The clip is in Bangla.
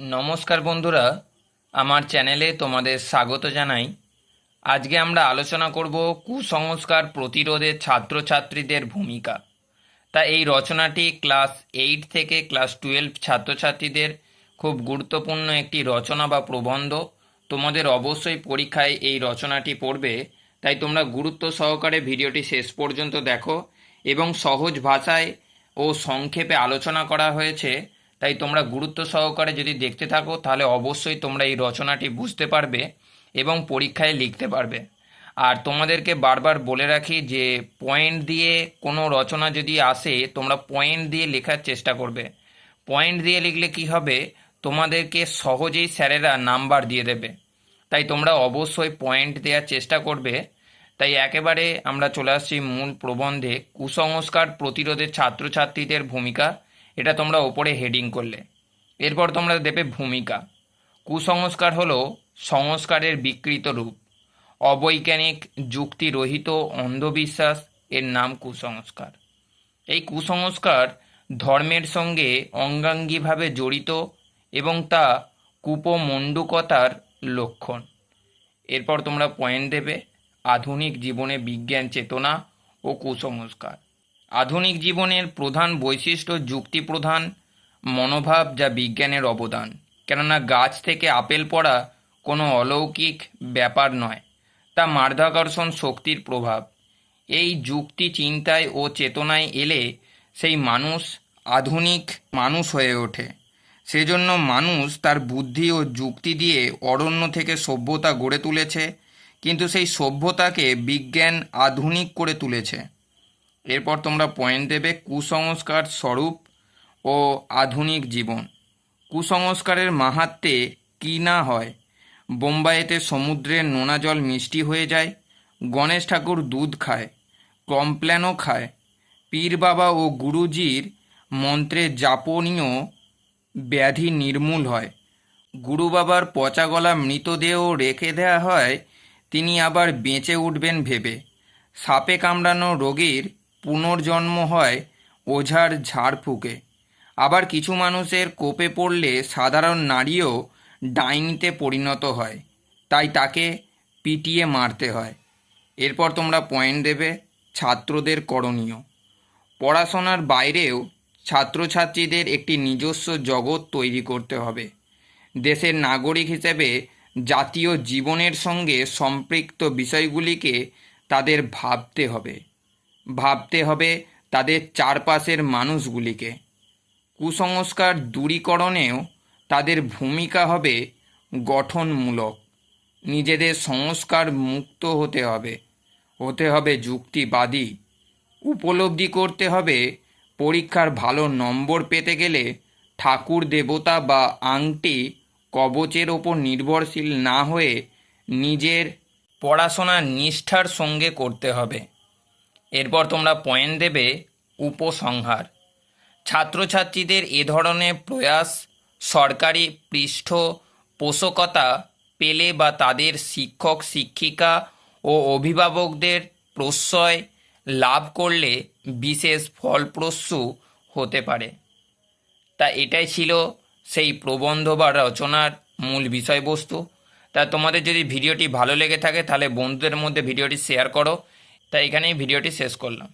নমস্কার বন্ধুরা, আমার চ্যানেলে তোমাদের স্বাগত জানাই। আজকে আমরা আলোচনা করব কুসংস্কার প্রতিরোধে ছাত্রছাত্রীদের ভূমিকা। তা এই রচনাটি ক্লাস এইট থেকে ক্লাস টুয়েলভ ছাত্রছাত্রীদের খুব গুরুত্বপূর্ণ একটি রচনা বা প্রবন্ধ। তোমাদের অবশ্যই পরীক্ষায় এই রচনাটি পড়বে, তাই তোমরা গুরুত্ব সহকারে ভিডিওটি শেষ পর্যন্ত দেখো এবং সহজ ভাষায় ও সংক্ষেপে আলোচনা করা হয়েছে। তাই তোমরা গুরুত্ব সহকারে যদি দেখতে থাকো, তাহলে অবশ্যই তোমরা এই রচনাটি বুঝতে পারবে এবং পরীক্ষায় লিখতে পারবে। আর তোমাদেরকে বারবার বলে রাখি যে পয়েন্ট দিয়ে কোনো রচনা যদি আসে, তোমরা পয়েন্ট দিয়ে লেখার চেষ্টা করবে। পয়েন্ট দিয়ে লিখলে কি হবে? তোমাদেরকে সহজেই স্যারেরা নাম্বার দিয়ে দেবে। তাই তোমরা অবশ্যই পয়েন্ট দেওয়ার চেষ্টা করবে। তাই একেবারে আমরা চলে আসছি মূল প্রবন্ধে। কুসংস্কার প্রতিরোধে ছাত্রছাত্রীদের ভূমিকা। এটা তোমরা ওপরে হেডিং করলে। এরপর তোমরা দেবে ভূমিকা। কুসংস্কার হলো সংস্কারের বিকৃত রূপ। অবৈজ্ঞানিক, যুক্তিরহিত, অন্ধবিশ্বাস, এর নাম কুসংস্কার। এই কুসংস্কার ধর্মের সঙ্গে অঙ্গাঙ্গিভাবে জড়িত এবং তা কুপমণ্ডুকতার লক্ষণ। এরপর তোমরা পয়েন্ট দেবে আধুনিক জীবনে বিজ্ঞান চেতনা ও কুসংস্কার। আধুনিক জীবনের প্রধান বৈশিষ্ট্য যুক্তিপ্রধান, মনোভাব যা বিজ্ঞানের অবদান। কেননা গাছ থেকে আপেল পড়া কোনো অলৌকিক ব্যাপার নয়, তা মাধ্যাকর্ষণ শক্তির প্রভাব। এই যুক্তি চিন্তায় ও চেতনায় এলে সেই মানুষ আধুনিক মানুষ হয়ে ওঠে। সেজন্য মানুষ তার বুদ্ধি ও যুক্তি দিয়ে অরণ্য থেকে সভ্যতা গড়ে তুলেছে, কিন্তু সেই সভ্যতাকে বিজ্ঞান আধুনিক করে তুলেছে। এরপর তোমরা পয়েন্ট দেবে কুসংস্কার স্বরূপ ও আধুনিক জীবন। কুসংস্কারের মাহাত্মে কী না হয়? বোম্বাইতে সমুদ্রের নোনা জল মিষ্টি হয়ে যায়, গণেশ ঠাকুর দুধ খায় কমপ্ল্যানও খায়। পীর বাবা ও গুরুজির মন্ত্রে যাপনীয় ব্যাধি নির্মূল হয়। গুরু বাবার পচা গলা মৃতদেহ রেখে দেওয়া হয়, তিনি আবার বেঁচে উঠবেন ভেবে। সাপে কামড়ানো রোগীর পুনর্জন্ম হয় ওঝার ঝাড়ফুঁকে। আবার কিছু মানুষের কোপে পড়লে সাধারণ নারীও ডাইনিতে পরিণত হয়। তাই তাকে পিটিয়ে মারতে হয়। এরপর তোমরা পয়েন্ট দেবে, ছাত্রদের করণীয়। পড়াশোনার বাইরেও ছাত্রছাত্রীদের একটি নিজস্ব জগৎ তৈরি করতে হবে। দেশের নাগরিক হিসেবে জাতীয় জীবনের সঙ্গে সম্পৃক্ত বিষয়গুলিকে তাদের ভাবতে হবে। ভাবতে হবে তাদের চারপাশের মানুষগুলিকে। কুসংস্কার দূরীকরণেও তাদের ভূমিকা হবে গঠনমূলক। নিজেদের সংস্কার মুক্ত হতে হবে। হতে হবে যুক্তিবাদী। উপলব্ধি করতে হবে পরীক্ষার ভালো নম্বর পেতে গেলে ঠাকুর, দেবতা বা আংটি কবচের ওপর নির্ভরশীল না হয়ে নিজের পড়াশোনা নিষ্ঠার সঙ্গে করতে হবে। এরপর তোমরা পয়েন্ট দেবে উপসংহার। ছাত্রছাত্রীদের এ ধরনের প্রয়াস সরকারি পৃষ্ঠপোষকতা পেলে বা তাদের শিক্ষক, শিক্ষিকা ও অভিভাবকদের প্রশ্রয় লাভ করলে বিশেষ ফলপ্রসূ হতে পারে। তা এটাই ছিল সেই প্রবন্ধ বা রচনার মূল বিষয়বস্তু। তা তোমাদের যদি ভিডিওটি ভালো লেগে থাকে তাহলে বন্ধুদের মধ্যে ভিডিওটি শেয়ার করো। তা এখানেই ভিডিওটি শেষ করলাম।